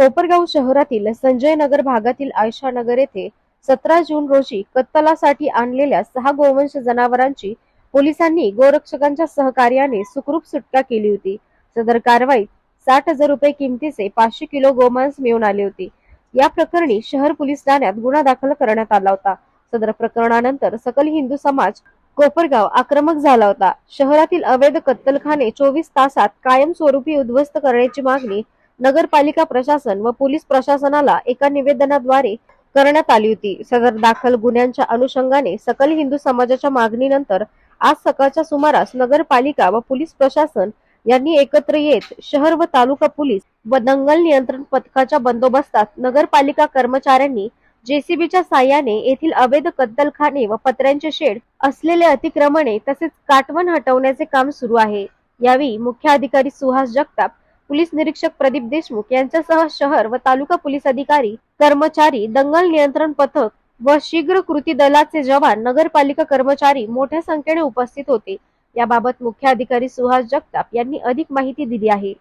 कोपरगाव शहरातील संजय नगर भागातील आयशा नगर येथे सतरा जून रोजी कत्तलासाठी आणलेल्या सहा गोवंश जनावरांची पोलिसांनी गोरक्षकांच्या सहकार्याने सुखरूप सुटका केली होती. सदर कारवाईत साठ हजार रुपये किमतीचे पाचशे किलो गोमांस मिळून आले होते. या प्रकरणी शहर पोलीस ठाण्यात गुन्हा दाखल करण्यात आला होता. सदर प्रकरणानंतर सकल हिंदू समाज कोपरगाव आक्रमक झाला होता. शहरातील अवैध कत्तलखाने चोवीस तासात कायमस्वरूपी उद्ध्वस्त करण्याची मागणी नगरपालिका प्रशासन व पोलीस प्रशासनाला एका निवेदनाद्वारे करण्यात आली होती. सदर दाखल गुन्ह्यांच्या अनुषंगाने सकल हिंदू समाजाच्या मागणीनंतर आज सकाळच्या सुमारास नगरपालिका व पोलीस प्रशासन यांनी एकत्र येत शहर व तालुका पोलीस व दंगल नियंत्रण पथकाच्या बंदोबस्तात नगरपालिका कर्मचाऱ्यांनी जेसीबीच्या साह्याने येथील अवैध कत्तलखाने व पत्र्यांचे शेड असलेले अतिक्रमणे तसेच काटवण हटवण्याचे काम सुरू आहे. यावेळी मुख्य अधिकारी सुहास जगताप पोलीस निरीक्षक प्रदीप देशमुख यांच्यासह शहर व तालुका पोलीस अधिकारी कर्मचारी दंगल नियंत्रण पथक व शीघ्र कृती दलाचे जवान नगरपालिका कर्मचारी मोठ्या संख्येने उपस्थित होते. याबाबत मुख्य अधिकारी सुहास जगताप यांनी अधिक माहिती दिली आहे?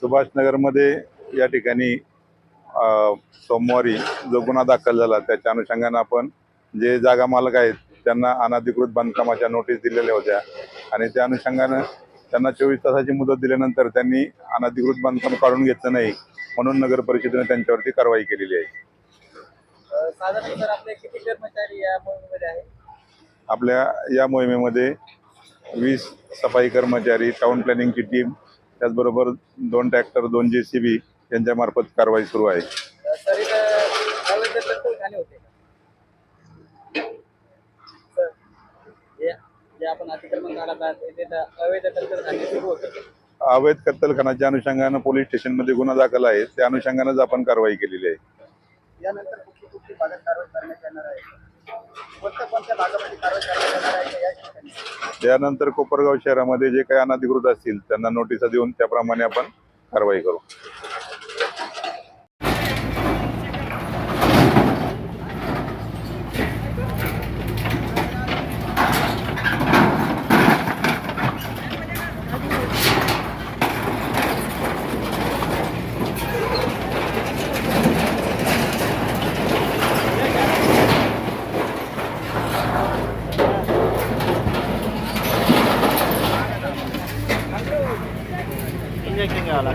सुभाषनगरमध्ये या ठिकाणी अ, सोमवारी जो गुन्हा दाखल झाला त्याच्या अनुषंगानं आपण जे जागा मालक आहेत त्यांना अनधिकृत बांधकामाच्या नोटीस दिलेल्या होत्या. आणि त्या अनुषंगानं त्यांना चोवीस तासाची मुदत दिल्यानंतर त्यांनी अनधिकृत बांधकाम काढून घेतलं नाही म्हणून नगर परिषदेने त्यांच्यावरती कारवाई केलेली आहे. आपल्या या मोहिमेमध्ये वीस सफाई कर्मचारी टाउन प्लॅनिंगची टीम त्याचबरोबर दोन ट्रॅक्टर दोन जे सी बी यांच्यामार्फत कारवाई सुरू आहे अं, सर इथं अवैध कत्तलखाने होते का? सर जे जे आपण अतिक्रमण काढत आहात तिथे तर अवैध कत्तलखाने सुरू होते अवैध कत्तलखानाच्या अनुषंगानं पोलीस स्टेशनमध्ये गुन्हा दाखल आहे. त्या अनुषंगानंच आपण कारवाई केलेली आहे. यानंतर कुठली कुठली भागात कारवाई करण्यात येणार आहे? कोणत्या कोणत्या भागामध्ये कारवाई करण्यात येणार आहे का या ठिकाणी? त्यानंतर कोपरगाव शहरामध्ये जे काही अनधिकृत असतील त्यांना नोटिसा देऊन त्याप्रमाणे आपण कारवाई करू. ഇങ്ങനെയൊക്കെ കാണാം